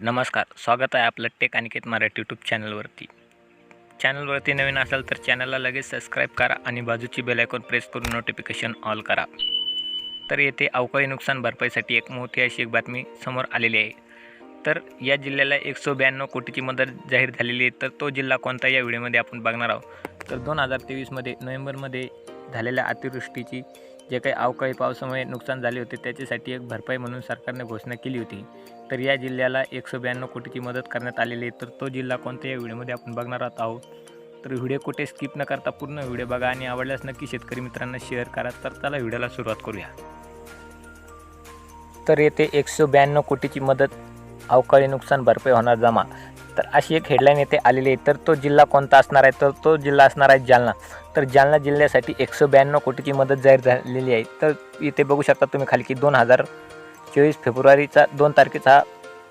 नमस्कार स्वागत आहे आपलं टेक अनिकेत मराठी यूट्यूब चॅनलवरती. चॅनलवरती नवीन असाल तर चॅनलला लगेच सबस्क्राईब करा आणि बाजूची बेलायकॉन प्रेस करून नोटिफिकेशन ऑल करा. तर येथे अवकाळी नुकसान भरपाईसाठी एक मोठी अशी एक बातमी समोर आलेली आहे. तर या जिल्ह्याला एकशे ब्याण्णव कोटीची मदत जाहीर झालेली आहे तर तो जिल्हा कोणता या व्हिडिओमध्ये आपण बघणार आहोत. तर दोन हजार तेवीसमध्ये नोव्हेंबरमध्ये झालेल्या अतिवृष्टीची जे काही अवकाळी पावसामुळे नुकसान झाले होते त्याच्यासाठी एक भरपाई म्हणून सरकारने घोषणा केली होती. तर या जिल्ह्याला एकशे ब्याण्णव कोटीची मदत करण्यात आलेली आहे. तर तो जिल्हा कोणत्या या व्हिडिओमध्ये आपण बघणार आहोत. तर व्हिडिओ कुठे स्किप न करता पूर्ण व्हिडिओ बघा आणि आवडल्यास नक्की शेतकरी मित्रांना शेअर करा. तर चला व्हिडिओला सुरुवात करूया. तर येथे एकशे ब्याण्णव कोटीची मदत अवकाळी नुकसान भरपाई होणार जमा. तर अशी एक हेडलाईन येथे आलेली आहे. तर तो जिल्हा कोणता असणार आहे? तर तो जिल्हा असणार आहे जालना. तर जालना जिल्ह्यासाठी एकशे ब्याण्णव कोटीची मदत जाहीर झालेली आहे. तर इथे बघू शकता तुम्ही खाली की दोन हजार चोवीस फेब्रुवारीचा दोन तारखेचा हा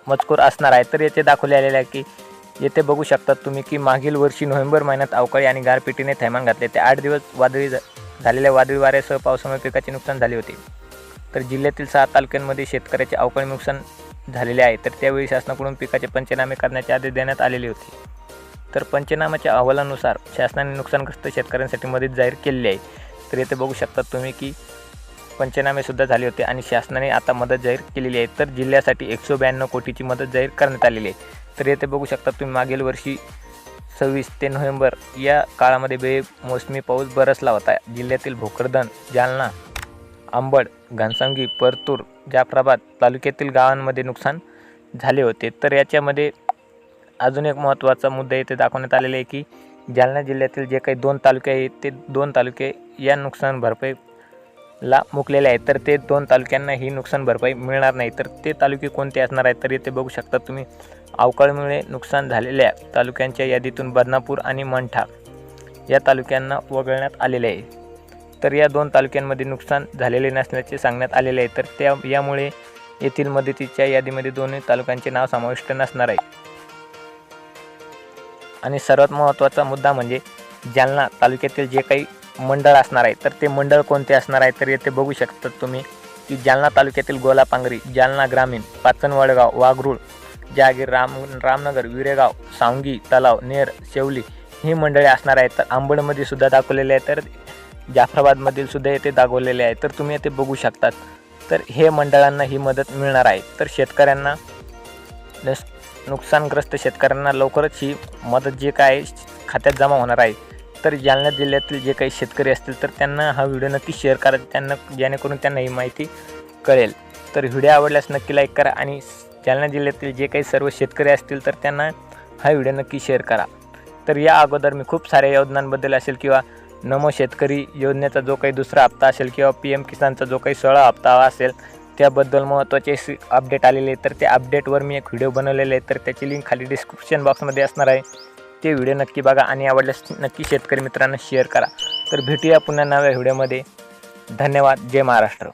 मजकूर असणार आहे. तर येथे दाखवले आलेले आहे की येथे बघू शकता तुम्ही की मागील वर्षी नोव्हेंबर महिन्यात अवकाळी आणि गारपिटीने थैमान घातले ते आठ दिवस वादळी झालेल्या वादळी वाऱ्यासह पावसामुळे पिकाचे नुकसान झाले होते. तर जिल्ह्यातील सहा तालुक्यांमध्ये शेतकऱ्याचे अवकाळी नुकसान झालेले आहे तर त्यावेळी शासनाकडून पिकाचे पंचनामे करण्याचे आदेश देण्यात आलेले होते. तर पंचनामाच्या अहवालानुसार शासनाने नुकसानग्रस्त शेतकऱ्यांसाठी मदत जाहीर केलेली आहे. तर येथे बघू शकता तुम्ही की पंचनामेसुद्धा झाले होते आणि शासनाने आता मदत जाहीर केलेली आहे. तर जिल्ह्यासाठी एकशे ब्याण्णव कोटीची मदत जाहीर करण्यात आलेली आहे. तर येथे बघू शकता तुम्ही मागील वर्षी सव्वीस ते नोव्हेंबर या काळामध्ये बेमोसमी पाऊस बरसला होता. जिल्ह्यातील भोकरदन जालना अंबड घनसांगी परतूर जाफराबाद तालुक्यातील गावांमध्ये नुकसान झाले होते. तर याच्यामध्ये अजून एक महत्त्वाचा मुद्दा इथे दाखवण्यात आलेला आहे की जालना जिल्ह्यातील जे काही दोन तालुके आहेत ते दोन तालुके या नुकसान भरपाईला मुकलेले आहेत. तर ते दोन तालुक्यांना ही नुकसान भरपाई मिळणार नाही. तर ते तालुके कोणते असणार आहेत तर येथे बघू शकता तुम्ही अवकाळीमुळे नुकसान झालेल्या तालुक्यांच्या यादीतून बदनापूर आणि मंठा या तालुक्यांना वगळण्यात आलेले आहे. तर या दोन तालुक्यांमध्ये नुकसान झालेले नसल्याचे सांगण्यात आलेले आहे. तर त्या यामुळे येथील मदतीच्या यादीमध्ये दोन्ही तालुक्यांचे नाव समाविष्ट नसणार आहे. आणि सर्वात महत्त्वाचा मुद्दा म्हणजे जालना तालुक्यातील जे काही मंडळ असणार आहे तर ते मंडळ कोणते असणार आहे तर येथे बघू शकता तुम्ही की जालना तालुक्यातील गोलापांगरी जालना ग्रामीण पाचन वडगाव वाघरूळ जहागीर राम रामनगर विरेगाव सावंगी तलाव नेर शेवली ही मंडळे असणार आहेत. तर आंबडमध्ये सुद्धा दाखवलेले आहे. तर जाफराबादमधील सुद्धा येथे दाखवलेले आहे. तर तुम्ही येथे बघू शकतात. तर हे मंडळांना ही मदत मिळणार आहे. तर शेतकऱ्यांना नस नुकसानग्रस्त शेतकऱ्यांना लवकरच ही मदत जे काय खात्यात जमा होणार आहे. तर जालना जिल्ह्यातील जे काही शेतकरी असतील तर त्यांना हा व्हिडिओ नक्की शेअर करा. त्यांना जेणेकरून त्यांना ही माहिती कळेल. तर व्हिडिओ आवडल्यास नक्की लाईक करा आणि जालना जिल्ह्यातील जे काही सर्व शेतकरी असतील तर त्यांना हा व्हिडिओ नक्की शेअर करा. तर या अगोदर मी खूप साऱ्या योजनांबद्दल असेल किंवा नमो शेतकरी योजनेचा जो काही दुसरा हप्ता असेल किंवा पी एम किसानचा जो काही सोळा हप्ता असेल त्याबद्दल महत्त्वाचे अपडेट आलेले आहे तर त्या अपडेटवर मी एक व्हिडिओ बनवलेले आहे. तर त्याची लिंक खाली डिस्क्रिप्शन बॉक्समध्ये असणार आहे. ते व्हिडिओ नक्की बघा आणि आवडल्यास नक्की शेतकरी मित्रांना शेअर करा. तर भेटूया पुन्हा नव्या व्हिडिओमध्ये धन्यवाद. जय महाराष्ट्र.